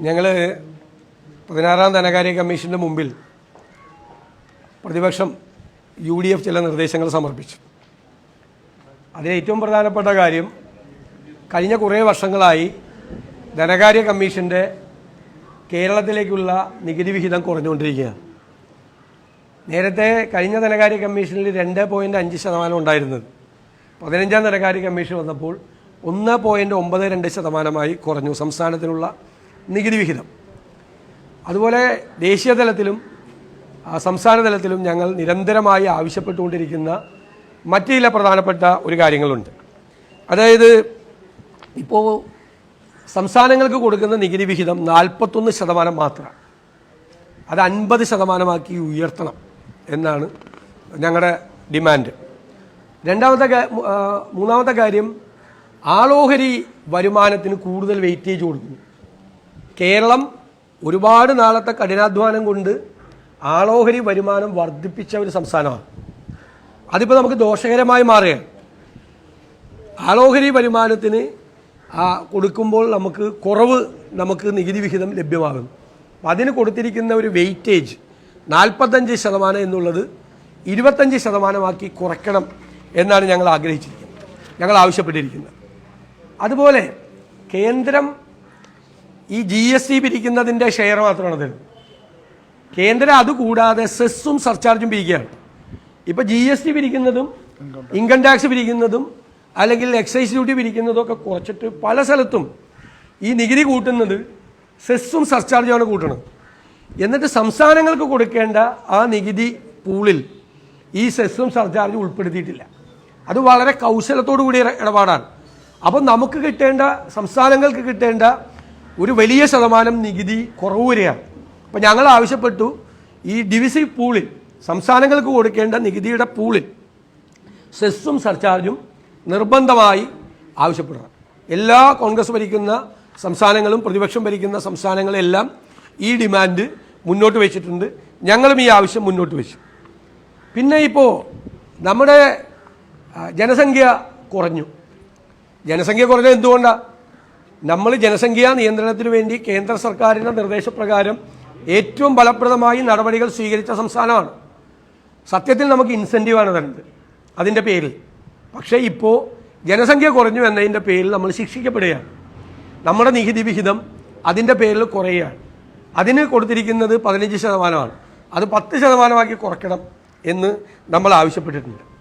ഞങ്ങൾ പതിനാറാം ധനകാര്യ കമ്മീഷന്റെ മുമ്പിൽ പ്രതിപക്ഷം യു ഡി എഫ് ചില നിർദ്ദേശങ്ങൾ സമർപ്പിച്ചു. അതിലേറ്റവും പ്രധാനപ്പെട്ട കാര്യം കഴിഞ്ഞ കുറേ വർഷങ്ങളായി ധനകാര്യ കമ്മീഷന്റെ കേരളത്തിലേക്കുള്ള നികുതി വിഹിതം കുറഞ്ഞുകൊണ്ടിരിക്കുകയാണ്. നേരത്തെ കഴിഞ്ഞ ധനകാര്യ കമ്മീഷനിൽ രണ്ട് പോയിന്റ് അഞ്ച് ശതമാനം ഉണ്ടായിരുന്നത്. പതിനഞ്ചാം ധനകാര്യ കമ്മീഷൻ വന്നപ്പോൾ ഒന്ന് പോയിന്റ് ഒമ്പത് രണ്ട് ശതമാനമായി കുറഞ്ഞു. സംസ്ഥാനത്തിനുള്ള നികുതി വിഹിതം. അതുപോലെ ദേശീയ തലത്തിലും സംസ്ഥാന തലത്തിലും ഞങ്ങൾ നിരന്തരമായി ആവശ്യപ്പെട്ടുകൊണ്ടിരിക്കുന്ന മറ്റു ചില പ്രധാനപ്പെട്ട ഒരു കാര്യങ്ങളുണ്ട്. അതായത് ഇപ്പോൾ സംസ്ഥാനങ്ങൾക്ക് കൊടുക്കുന്ന നികുതി വിഹിതം നാൽപ്പത്തൊന്ന് ശതമാനം മാത്രമാണ് അത് അൻപത് ശതമാനമാക്കി ഉയർത്തണം എന്നാണ് ഞങ്ങളുടെ ഡിമാൻഡ്. രണ്ടാമത്തെ മൂന്നാമത്തെ കാര്യം ആളോഹരി വരുമാനത്തിന് കൂടുതൽ വെയിറ്റേജ് കൊടുക്കുന്നു. കേരളം ഒരുപാട് നാളത്തെ കഠിനാധ്വാനം കൊണ്ട് ആളോഹരി വരുമാനം വർദ്ധിപ്പിച്ച ഒരു സംസ്ഥാനമാണ്. അതിപ്പോൾ നമുക്ക് ദോഷകരമായി മാറുകയാണ്. ആളോഹരി വരുമാനത്തിന് കൊടുക്കുമ്പോൾ നമുക്ക് കുറവ് നമുക്ക് നികുതി വിഹിതം ലഭ്യമാകും അതിന് കൊടുത്തിരിക്കുന്ന ഒരു വെയിറ്റേജ് നാൽപ്പത്തഞ്ച് ശതമാനം എന്നുള്ളത് ഇരുപത്തഞ്ച് ശതമാനമാക്കി കുറയ്ക്കണം എന്നാണ് ഞങ്ങൾ ആഗ്രഹിച്ചിരിക്കുന്നത്. ഞങ്ങൾ ആവശ്യപ്പെട്ടിരിക്കുന്നത്. അതുപോലെ കേന്ദ്രം ഈ ജി എസ് ടി പിരിക്കുന്നതിന്റെ ഷെയർ മാത്രമാണ് തരുന്നത് കേന്ദ്രം അതുകൂടാതെ സെസ്സും സർചാർജും പിരിക്കുകയാണ്. ഇപ്പോൾ ജി എസ് ടി പിരിക്കുന്നതും ഇൻകം ടാക്സ് പിരിക്കുന്നതും അല്ലെങ്കിൽ എക്സൈസ് ഡ്യൂട്ടി പിരിക്കുന്നതും ഒക്കെ കുറച്ചിട്ട് പല സ്ഥലത്തും ഈ നികുതി കൂട്ടുന്നത് സെസ്സും സർചാർജുമാണ് കൂട്ടണത്. എന്നിട്ട് സംസ്ഥാനങ്ങൾക്ക് കൊടുക്കേണ്ട ആ നികുതി പൂളിൽ ഈ സെസ്സും സർചാർജും ഉൾപ്പെടുത്തിയിട്ടില്ല. അത് വളരെ കൗശലത്തോടു കൂടിയ ഇടപാടാണ്. അപ്പം നമുക്ക് കിട്ടേണ്ട സംസ്ഥാനങ്ങൾക്ക് കിട്ടേണ്ട ഒരു വലിയ ശതമാനം നികുതി കുറവ് വരികയാണ് അപ്പം ഞങ്ങൾ ആവശ്യപ്പെട്ടു ഈ ഡിവിസി പൂളിൽ സംസ്ഥാനങ്ങൾക്ക് കൊടുക്കേണ്ട നികുതിയുടെ പൂളിൽ സെസ്സും സർചാർജും നിർബന്ധമായി ആവശ്യപ്പെടണം. എല്ലാ കോൺഗ്രസ് ഭരിക്കുന്ന സംസ്ഥാനങ്ങളും പ്രതിപക്ഷം ഭരിക്കുന്ന സംസ്ഥാനങ്ങളെല്ലാം ഈ ഡിമാൻഡ് മുന്നോട്ട് വെച്ചിട്ടുണ്ട്. ഞങ്ങളും ഈ ആവശ്യം മുന്നോട്ട് വെച്ചു. പിന്നെ ഇപ്പോൾ നമ്മുടെ ജനസംഖ്യ കുറഞ്ഞു. ജനസംഖ്യ കുറഞ്ഞത് എന്തുകൊണ്ടാണ് നമ്മൾ ജനസംഖ്യാ നിയന്ത്രണത്തിന് വേണ്ടി കേന്ദ്ര സർക്കാരിന്റെ നിർദ്ദേശപ്രകാരം ഏറ്റവും ഫലപ്രദമായി നടപടികൾ സ്വീകരിച്ച സംസ്ഥാനമാണ്. സത്യത്തിൽ നമുക്ക് ഇൻസെന്റീവാണ് തരുന്നത്. അതിന്റെ പേരിൽ. പക്ഷേ ഇപ്പോൾ ജനസംഖ്യ കുറഞ്ഞു എന്നതിന്റെ പേരിൽ നമ്മൾ ശിക്ഷിക്കപ്പെടുകയാണ്. നമ്മുടെ നികുതി വിഹിതം അതിന്റെ പേരിൽ കുറയുകയാണ്. അതിന് കൊടുത്തിരിക്കുന്നത് പതിനഞ്ച് ശതമാനമാണ്. അത് പത്ത് ശതമാനമാക്കി കുറയ്ക്കണം എന്ന് നമ്മൾ ആവശ്യപ്പെട്ടിട്ടുണ്ട്.